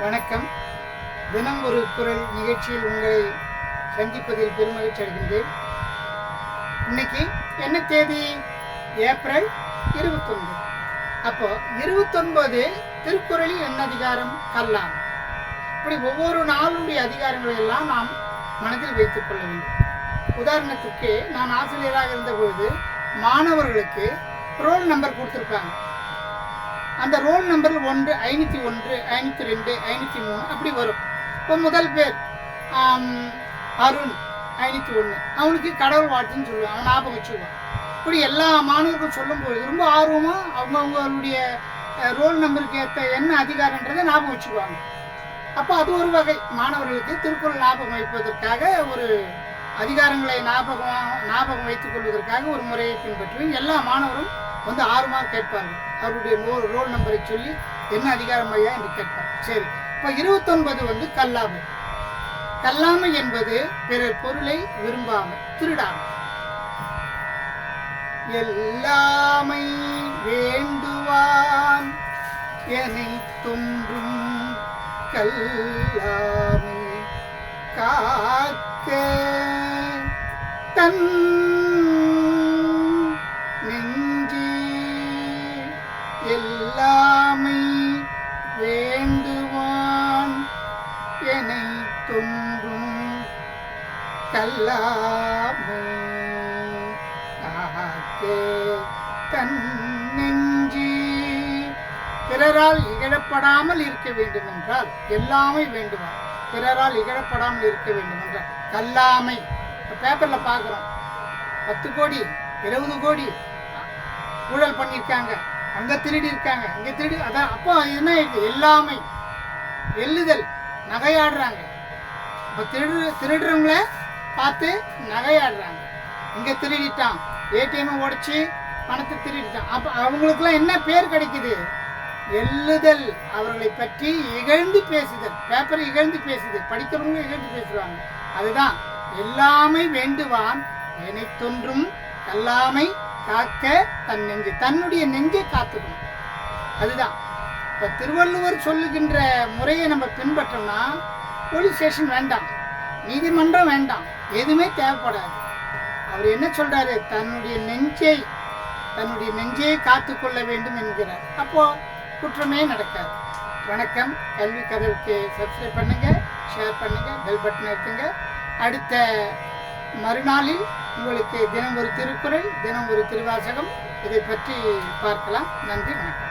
வணக்கம். தினம் ஒரு குரல் நிகழ்ச்சியில் உங்களை சந்திப்பதில் பெருமகிழ்ச்சி அடைகின்றேன். இன்னைக்கு என்ன தேதி? ஏப்ரல் இருபத்தொன்பது அப்போ இருபத்தொன்பது திருக்குறளில் என்ன அதிகாரம் கல்லாம். இப்படி ஒவ்வொரு நாளுடைய அதிகாரங்களை எல்லாம் நாம் மனதில் வைத்துக் கொள்ள வேண்டும். உதாரணத்துக்கு நான் ஆசிரியராக இருந்தபோது மாணவர்களுக்கு ரோல் நம்பர் கொடுத்துருக்காங்க அந்த ரோல் நம்பர் ஒன்று ஐநூற்றி ஒன்று ஐநூற்றி ரெண்டு ஐநூற்றி மூணு அப்படி வரும். இப்போ முதல் பேர் அருண் ஐநூற்றி ஒன்று. அவனுக்கு கடவுள் வாழ்த்துன்னு சொல்லுவான் அவன் ஞாபகம் வச்சுக்குவான். இப்படி எல்லா மாணவர்களும் சொல்லும்போது ரொம்ப ஆர்வமாக அவங்கவுங்களுடைய ரோல் நம்பருக்கு ஏற்ற என்ன அதிகாரன்றதை ஞாபகம் வச்சுக்குவாங்க. அப்போ அது ஒரு வகை. மாணவர்களுக்கு திருக்குறள் ஞாபகம் வைப்பதற்காக ஒரு அதிகாரங்களை ஞாபகம் ஞாபகம் வைத்துக் கொள்வதற்காக ஒரு முறையை பின்பற்றுவேன். எல்லா மாணவரும் வந்து ஆர்வமாக கேட்பார்கள். அவருடைய நோ ரோல் நம்பரை சொல்லி என்ன அதிகாரம் ஐயா என்று கேட்பார். சரி இப்போ இருபத்தொன்பது வந்து கல்லாமை. கல்லாமை என்பது பிறர் பொருளை விரும்பாமை திருடாமை எல்லாமை வேண்டுவான் எனை தொன்றும் கல்லாமை காக்க தன் கல்லாமை காக்கே தன் நெஞ்சி. பிறரால் இகழப்படாமல் இருக்க வேண்டும் என்றால் எல்லாமே வேண்டுமா பிறரால் இகழப்படாமல் இருக்க வேண்டும் என்றால் கல்லாமை. இப்போ பேப்பரில் பார்க்குறோம். பத்து கோடி இருபது கோடி ஊழல் பண்ணியிருக்காங்க. அங்கே திருடி இருக்காங்க இங்கே திருடி அதான் அப்போ என்ன ஆயிடுது? எல்லாமே எள்ளுதல் நகையாடுறாங்க. இப்போ திருடு திருடுறவங்கள பார்த்து நகையாடுறாங்க. இங்கே திருடிட்டான். ஏடிஎம் உடச்சி பணத்தை திருடிட்டான். அப்போ அவங்களுக்குலாம் என்ன பேர் கிடைக்குது? எள்ளுதல் அவர்களை பற்றி இகழ்ந்து பேசுதல். பேப்பரை இகழ்ந்து பேசுதல். படிக்கிறவங்களும் இகழ்ந்து பேசுவாங்க. அதுதான். எல்லாமே வேண்டுவான் என்னை தொன்றும் கல்லாமை காக்க தன் நெஞ்சு தன்னுடைய நெஞ்சை காத்துக்கணும். அதுதான். இப்போ திருவள்ளுவர் சொல்லுகின்ற முறையை நம்ம பின்பற்றோம்னா போலீஸ் ஸ்டேஷன் வேண்டாம். நீதிமன்றம் வேண்டாம். எதுவுமே தேவைப்படாது. அவர் என்ன சொல்றாரு? தன்னுடைய நெஞ்சை தன்னுடைய நெஞ்சையை காத்துக்கொள்ள வேண்டும் என்கிறார். அப்போ குற்றமே நடக்காது. வணக்கம். கல்வி கதவுக்கு சப்ஸ்கிரைப் பண்ணுங்க ஷேர் பண்ணுங்க பெல் பட்டன் எடுத்துங்க அடுத்த மறுநாளில் உங்களுக்கு தினம் ஒரு திருக்குறள் தினம் ஒரு திருவாசகம். இதை பற்றி பார்க்கலாம். நன்றி வணக்கம்.